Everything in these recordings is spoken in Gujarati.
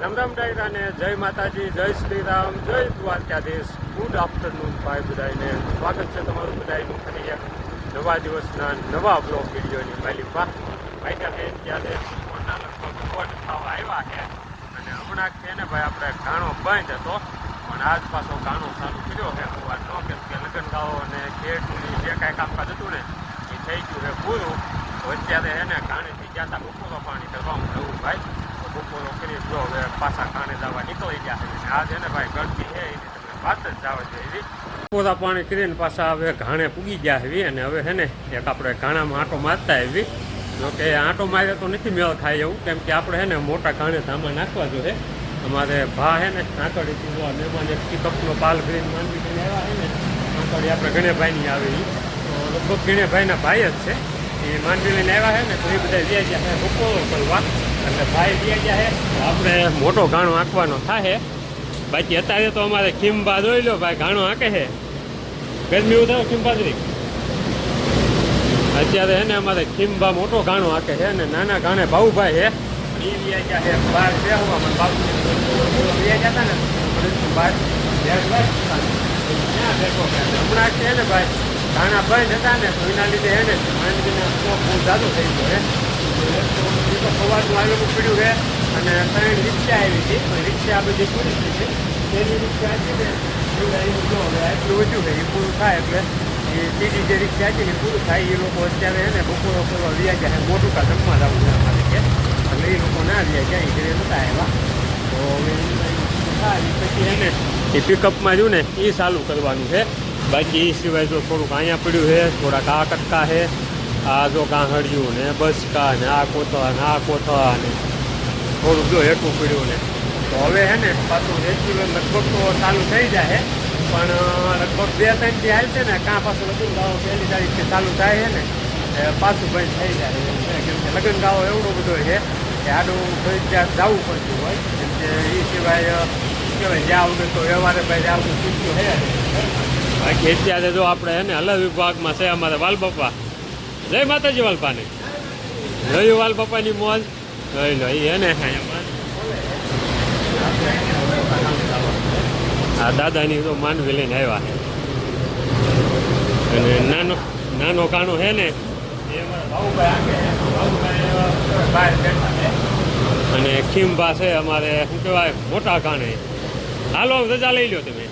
રામ રામ ડાયરાને જય માતાજી, જય શ્રી રામ જય દ્વારકાધીશ. ગુડ આફ્ટરનૂન ભાઈ બધાને. સ્વાગત છે તમારું બધાનું ફરી એક નવા દિવસના નવા બ્લોગ વિડીયોની માલિકમાં. ભાઈ બેન ત્યારે બપોરના લગભગ દોઢ થવા આવ્યા છે. અને હમણાં છે ને ભાઈ આપણે ઘાણો બંધ હતો. પણ આજ પાછો ઘાણો ચાલુ કર્યો છે. સવારનો કેમ કે લગ્ન ગાળો અને ખેડની જે કાંઈ કામકાજ હતું ને, એ થઈ ગયું છે પૂરું. અત્યારે એને ઘાણીથી ગયા હતા બપોરો પાણી કરવા નવું ભાઈ. બપોરો કરી જો હવે પાછા કાણે જવા નીકળી ગયા છે. અને આજ ને ભાઈ ગળતી છે, એની તમે વાત જ જાવ છે એવી. પોતા પાણી કરીને પાછા હવે ઘાણે પૂગી ગયા એવી અને હવે છે ને એક આપણે ઘાણામાં આંટો મારતા એવી જો કે આંટો મારે તો નથી મેળ થાય એવું, કેમ કે આપણે છે ને મોટા ઘાણે ધામા નાખવા જોઈએ અમારે ભા છે ને આંકડીથી જો મહેમાન એક પિકઅપનો પાલ ભરીને માંડવી કરીને આવ્યા છે ને. આંકડી આપણે ગણેભાઈની આવે. તો લગભગ ગણેભાઈના ભાઈ જ છે. એ માંડવી લઈને આવ્યા છે ને, તો એ બધા વ્યા ગયા છે બપોરો કરવા એટલે ભાઈ વ્યા ગયા છે, આપણે મોટો ઘાણો આંકવાનો થાય બાકી અત્યારે તો અમારે ખીંબા જોઈ લો ભાઈ ઘાણો આંકે છે. ગરમી ઉધારો થાય ખીંબાજરી અત્યારે છે ને અમારે ખીંબા મોટો ઘાણો આંકે છે અને નાના ઘાણે ભાઉભાઈ છે. એ વ્યા ગયા છે બહાર બેહવા મને બાપુ ગયા હતા ને બહાર જ હમણાં છે ને ભાઈ ઘાણા બંધ હતા ને, તો એના લીધે એને સ્ટોક બહુ જાદુ થઈ ગયો સવારનું આવેલું પડ્યું છે અને ત્રણ રિક્ષા આવી હતી પણ રિક્ષા આ બધી પૂરી થઈ છે તેની રિક્ષા હતી ને એ અહીં જો હવે આટલું વધ્યું છે એ પૂરું થાય એટલે એ સીધી જે રિક્ષા હતી ને એ પૂરું થાય એ લોકો અત્યારે એને બપોરો કરવા વ્યા ગયા છે મોટું કા જમવા જવું છે અમારે કે એટલે એ લોકો ના વ્યા ગયા એ ઘરે નતા આવ્યા તો હવે એ પૂરું થાય એ પછી એને એ પિકઅપમાં જો ને, એ ચાલુ કરવાનું છે. બાકી એ સિવાય જો થોડુંક અહીંયા પડ્યું છે, થોડાક આ કટકા છે આ જો ગાંહડિયું ને બસકા ને, આ કોથળા ને, આ કોથળા ને થોડુંક જો હેઠું પડ્યું ને. તો હવે હે ને, પાછું રેગ્યુલર લગભગ તો ચાલુ થઈ જાય પણ લગભગ બે ત્રણથી હાલશે ને, કાં પાછું લગ્ન ગાવો પહેલી તારીખથી ચાલુ થાય છે ને પાછું ભાઈ થઈ જાય કેમ લગ્ન ગાવો એવડો બધો છે કે આડું ત્યાં જવું પડતું હોય. કેમ કે એ સિવાય કહેવાય, જ્યાં આવડે તો વ્યવહારે ભાઈ જ્યાં આવડું ચૂક્યું છે બાકી અત્યારે જો આપણે હે ને અલગ વિભાગમાં છે અમારે વાલબાપા. જય માતાજી વાલપાને. રહ્યું વાલ પપ્પાની મોજ? લઈ લઈ એને હે આ દાદાની તો માનવી લઈને આવ્યા. અને નાનો નાનો કાણો છે ને? અને ખીમભા છે અમારે, શું કહેવાય, મોટા કાણે. હાલો, રજા લઈ લો તમે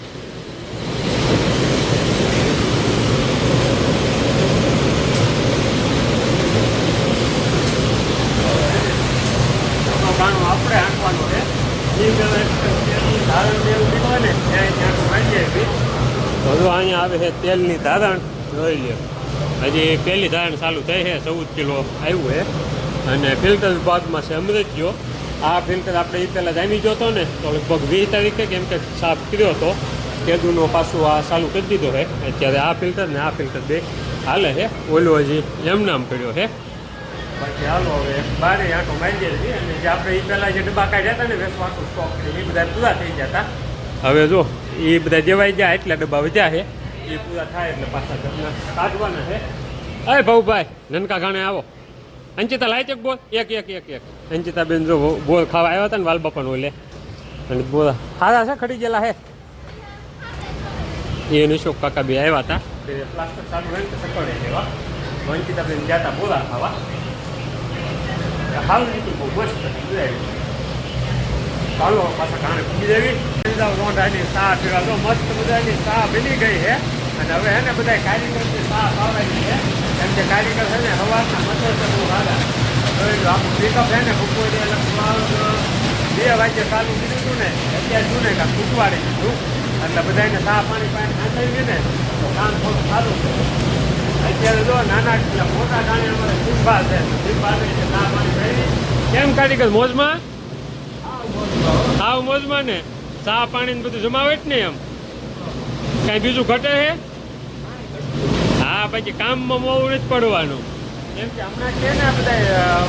એનો ગાણો આપણે આંકવાનો છે એ પેલા એક તેલની ધારણ ને એવું નીકળે ને ત્યાં ત્યાં માંડીએ બી તો જો છે તેલની ધારણ, જોઈ લે હજી પહેલી ધારણ ચાલુ થઈ છે, ચૌદ કિલો આવ્યું છે. અને ફિલ્ટર વિભાગમાં છે અમૃતજીઓ આ ફિલ્ટર આપણે એ પહેલાં જામી ગયો હતો ને, તો લગભગ વીસ તારીખે કેમ કે સાફ કર્યો હતો. કેદુનો પાછું આ ચાલુ કરી દીધો છે. અત્યારે આ ફિલ્ટર ને આ ફિલ્ટર બે હાલે છે. ઓલો હજી એમ નામ પડ્યો છે. બાકી હાલો હવે બારે આંટો મારી છીએ અને જે આપણે એ પહેલાં જે ડબ્બા કાઢ્યા હતા ને વેસવા આખું સ્ટોક એ બધા પૂરા થઈ ગયા હતા. હવે જો એ બધા દેવાઈ ગયા, એટલા ડબ્બા વધ્યા છે. એ પૂરા થાય એટલે પાછા ઘરના કાઢવાના છે અરે ભાઉભાઈ, નનકા ગાણે આવો. અંચિતા લાય ચેક બોલ. એક એક એક એક. અંચિતા બેન જો બોલ ખાવા આવ્યા હતા ને વાલ બાપાનો ઓલે અને બોલ સારા છે, ખડી ગયેલા હે. એ નિશોક કાકા બી આવ્યા હતા? પ્લાસ્ટર ચાલુ હોય ને સકડે લેવા. અંચિતા બેન ગયા હતા બોલા ખાવા. હાલ નીકળી બહુ મસ્ત ચાલો, પાછા કારણે પૂરી દેવી રોંઢાની સા પીવા તો મસ્ત મજાની સા બની ગઈ છે અને હવે હે ને બધા કારીગર સાફ પાવાઈ છે. કેમ કે કારીગર છે ને સવારના બહુ સારા હવે લો આપણું પિકઅપ છે ને બપોરે લગભગ બે વાગે ચાલુ કીધું હતું ને અત્યારે શું ને કાંઈ ફૂટવાડી દીધું. એટલે બધાને સા પાણી પાણી નાખાઈ ને તો કામ થોડું સારું છે અત્યારે જો નાના એટલે મોટા ગાણે અમારે સિંભા છે. સિંભા છે સા પાણી પહેરી કેમ કારીગર મોજમાં? આવ મોજમાં. ને? ચા પાણી ને બધું જમાવે જ ને એમ. કઈ બીજું ઘટે છે હા પછી કામમાં મોડું જ પડવાનું. કેમ કે હમણાં છે ને આ બધા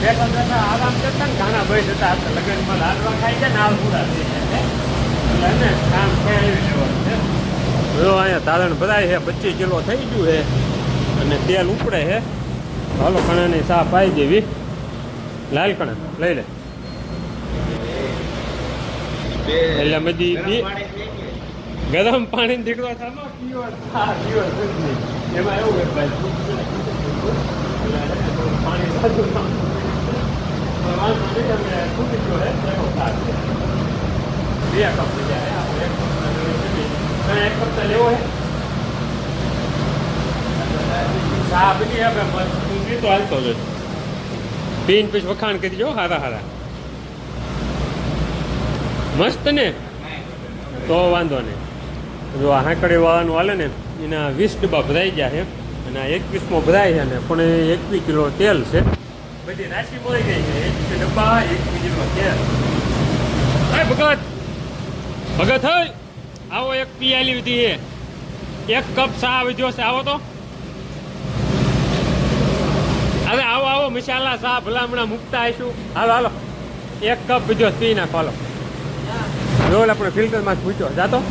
બેઠા બેઠા આરામ કરતા ને ઘણા ભાઈ જતા હતા લગ્નમાં લાડવા ખાઈ છે ને હાલ પૂરા થઈ જાય ને કામ છે જો અહીંયા તારણ ભરાય છે પચીસ કિલો થઈ ગયું છે અને તેલ ઉપડે છે. હાલો કણાની સાફ આવી દેવી. લાલ કણા લઈ લે. એટલે બધી ગરમ પાણી દીકરો થામો પીવો હા પીવો. એમાં એવું હોય ભાઈ પાણી સાચું તો બે કપ જાય આપણે એક કપ તો લેવો હે ચા બધી આપણે હું પીતો હાલતો જ પીન વખાણ કરી જો હારા હારા. મસ્ત ને? તો વાંધો નહીં. જો આ હાંકડી હાલે ને, એના વીસ ડબ્બા ભરાઈ ગયા છે અને આ એકવીસમાં ભરાય છે ને પણ એ એકવીસ કિલો તેલ છે. બધી રાશિ મળી ગઈ છે. એકવીસ ડબ્બા એકવીસ કિલો તેલ. હાય ભગત! ભગત હોય આવો એક પિયાલી લીધી છે. એક કપ ચા વધ્યો છે. આવો તો. અરે આવો આવો મસાલા ચા ભલામણા મૂકતા આવીશું. હાલો હાલો. એક કપ વધ્યો પી નાખો, હાલો. ઓલા આપણે ફિલ્ટરમાં પૂછ્યો. જાતો.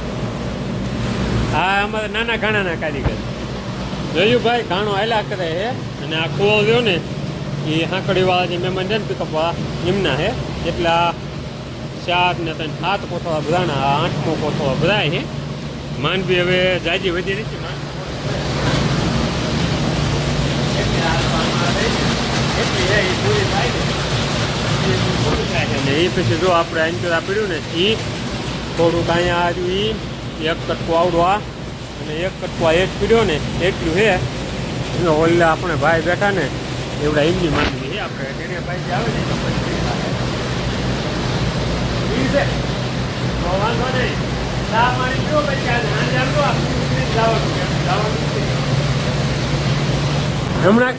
હા અમારે નાના ઘણાના કારીગર. ભાઈ ઘાણો આયલા કરે હે, અને આ કુવો રહ્યો ને, એ હાંકડીવાળા જે મહેમાન છે ને, પિકઅપ એમના હે. એટલે એટલા ચાર ને ત્રણ સાત કોથળા ભરાણા આ આઠમો કોથળો ભરાય છે માનવી હવે જાજી વધી રહી છે. ને એ પછી જો આપણે આંચોરા પીડ્યું ને એ થોડુંક અહીંયા આવ્યું એ એક કટકો આવડો આ અને એક કટકો આ એક પીડ્યો ને એટલું હે. એનો ઓલ્લા આપણે ભાઈ બેઠા ને એવડા એમની માંગી હે. આપણે તેને ભાઈ જે આવે ને તો પછી એ થાય. ઈ છે? વાંધો નહીં. ચા પાણી પીવો પછી આજે સાંજે આવજો આપણે જવાનું જવાનું હમણાં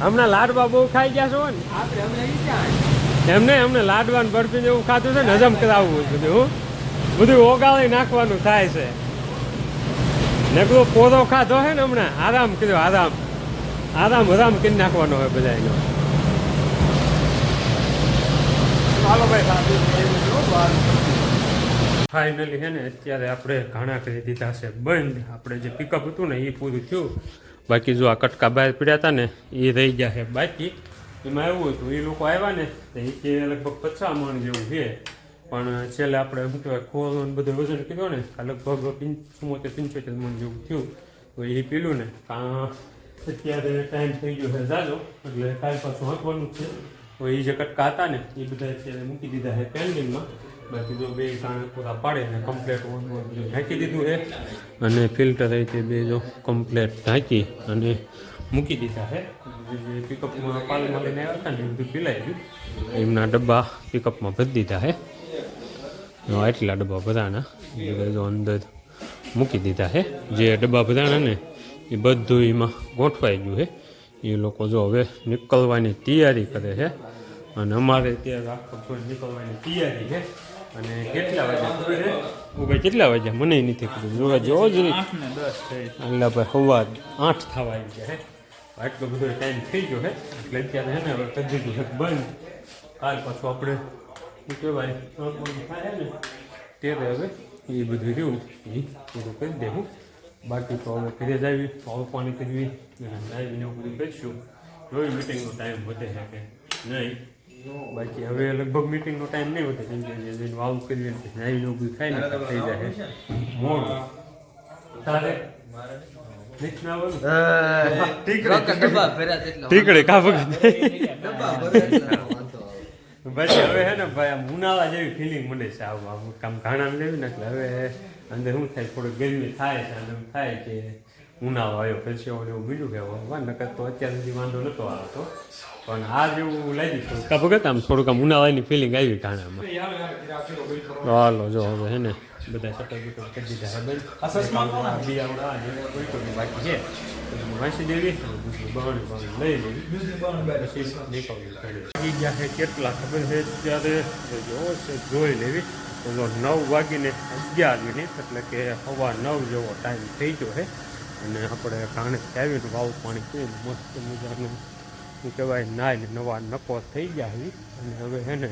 હમણાં લાડવા બહુ ખાઈ ગયા છો ને? આપણે હમણાં ઈ એમને લાડવા ને બરફી એવું ખાધું છે ને હજમ કરાવવું છે બધું હું. બધું ઓગાળી નાખવાનું થાય છે. નકરો પોરો ખાધો છે ને હમણાં આરામ કર્યો આરામ. આરામ આરામ કરી નાખવાનો હોય બધા એનો ફાઇનલી હે ને અત્યારે આપણે ઘાણા કરી દીધા છે બંધ. આપણે જે પિકઅપ હતું ને એ પૂરું થયું. બાકી જો આ કટકા બહાર પીડ્યા હતા ને એ રહી ગયા છે. બાકી એમાં એવું હતું એ લોકો આવ્યા ને એ કે લગભગ પચાસ મણ જેવું છે. પણ છેલ્લે આપણે શું કહેવાય ખોવાનું બધું વજન કીધું ને લગભગ ચુમ્મોતેર પંચોતેર મણ જેવું થયું. તો એ પીલું ને કાં અત્યારે ટાઈમ થઈ ગયો છે જાજો એટલે કાલ પાછું હાંકવાનું છે. તો એ જે કટકા હતા ને, એ બધા અત્યારે મૂકી દીધા છે પેન્ડિંગમાં. બાકી જો બે કારણે પૂરા પાડે ને કમ્પ્લેટ બધું ઢાંકી દીધું છે. અને ફિલ્ટર એ તે બે જો કમ્પ્લેટ ઢાંકી અને મૂકી દીધા છે. પિકઅપમાં પાલમાં લઈને આવ્યા હતા ને બધું પીલાઈ ગયું. એમના ડબ્બા પિકઅપમાં ભરી દીધા છે. એટલા ડબ્બા બધાના. બધા અંદર મૂકી દીધા છે જે ડબ્બા બધાના ને, એ બધું એમાં ગોઠવાઈ ગયું છે એ લોકો જો હવે નીકળવાની તૈયારી કરે છે અને અમારે ત્યાં આખો નીકળવાની તૈયારી છે અને કેટલા વાગ્યા હું? ભાઈ, કેટલા વાગ્યા? મને નથી ખબર. જોવા જેવો જ એટલે ભાઈ સવાર આઠ થવા આવી ગયા આટલો બધો ટાઈમ થઈ ગયો છે એટલે અત્યારે છે ને હવે કરી બંધ. કાલ પાછું આપણે ત્યારે હવે એ બધું રહ્યું. એ પૂરું કરી દેવું. બાકી તો હવે ઘરે જ આવી પાવ પાણી કરવી નાહીને એવું બધું કરીશું. જોઈ મિટિંગનો ટાઈમ વધે છે કે નહીં? બાકી હવે લગભગ મિટિંગનો ટાઈમ નહીં વધે. કેમ કે વાવ કરવી ને પછી નાહીને થાય ને થઈ જાય. મોડું. તારે? ટીકડે ટીકડી ડબ્બા ભર્યા તેટલા ટીકડી કા પછી હવે હે ને ભાઈ આમ ઉનાળા જેવી ફિલિંગ મળે છે. આવું આમ કામ ઘાણા લેવી ને એટલે હવે અંદર શું થાય થોડી ગરમી થાય છે અને એમ થાય કે ઉનાળો આવ્યો પછી એવું એવું બીજું કે વા નકર તો અત્યાર સુધી વાંધો નતો આવતો. પણ આ જેવું લાગી ગયું કા ભગત આમ થોડુંક આમ ઉનાળાની ફિલિંગ આવી ઘાણામાં. હાલો જો હવે હે ને બધા સટર બટર કરી દીધા હે બંધ. બી આવડા જે કોઈ કોઈ બાકી છે. વાંચી દેવી બાવણી બાવણી લઈ લેવી પછી નીકળવું ગયા છે કેટલા ખબર છે ત્યારે જોવો છે જોઈ લેવી તો નવ વાગીને અગિયાર મિનિટ એટલે કે સવા નવ જેવો ટાઈમ થઈ ગયો છે અને આપણે કાણે આવીને વાવ પાણી પીને મસ્ત મજાનું શું કહેવાય નાઈને નવા નકો થઈ ગયા છે અને હવે છે ને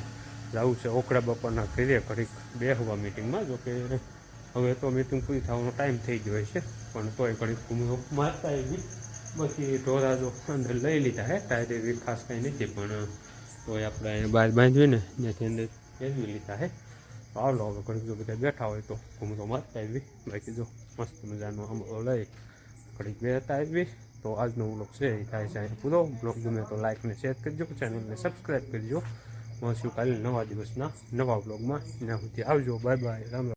જવું છે ઓકડા બાપાના ઘરે ઘડીક બેહવા મિટિંગમાં જો કે હવે તો મીટિંગ પૂરી થવાનો ટાઈમ થઈ ગયો છે પણ તોય ઘડીક ભૂમિઓ મારતા એવી બાકી ઢોરા જો અંદર લઈ લીધા હે ટાયર એવી ખાસ કાંઈ નથી પણ તોય આપણે અહીંયા બહાર બાંધવીને ત્યાંથી અંદર ફેરવી લીધા હે. આવલો હવે ઘડીક જો બધા બેઠા હોય તો ભૂમિઓ મારતા એવી બાકી જો મસ્ત મજાનો આંબો લઈ ઘડીક બેઠા આવી તો આજનો બ્લોગ છે એ થાય છે અહીંયા પૂરો. બ્લોગ ગમે તો લાઈક ને શેર કરજો. ચેનલને સબસ્ક્રાઈબ કરજો. મળશું કાલે નવા દિવસના નવા બ્લોગમાં ત્યાં સુધી આવજો. Bye bye Ram Ram.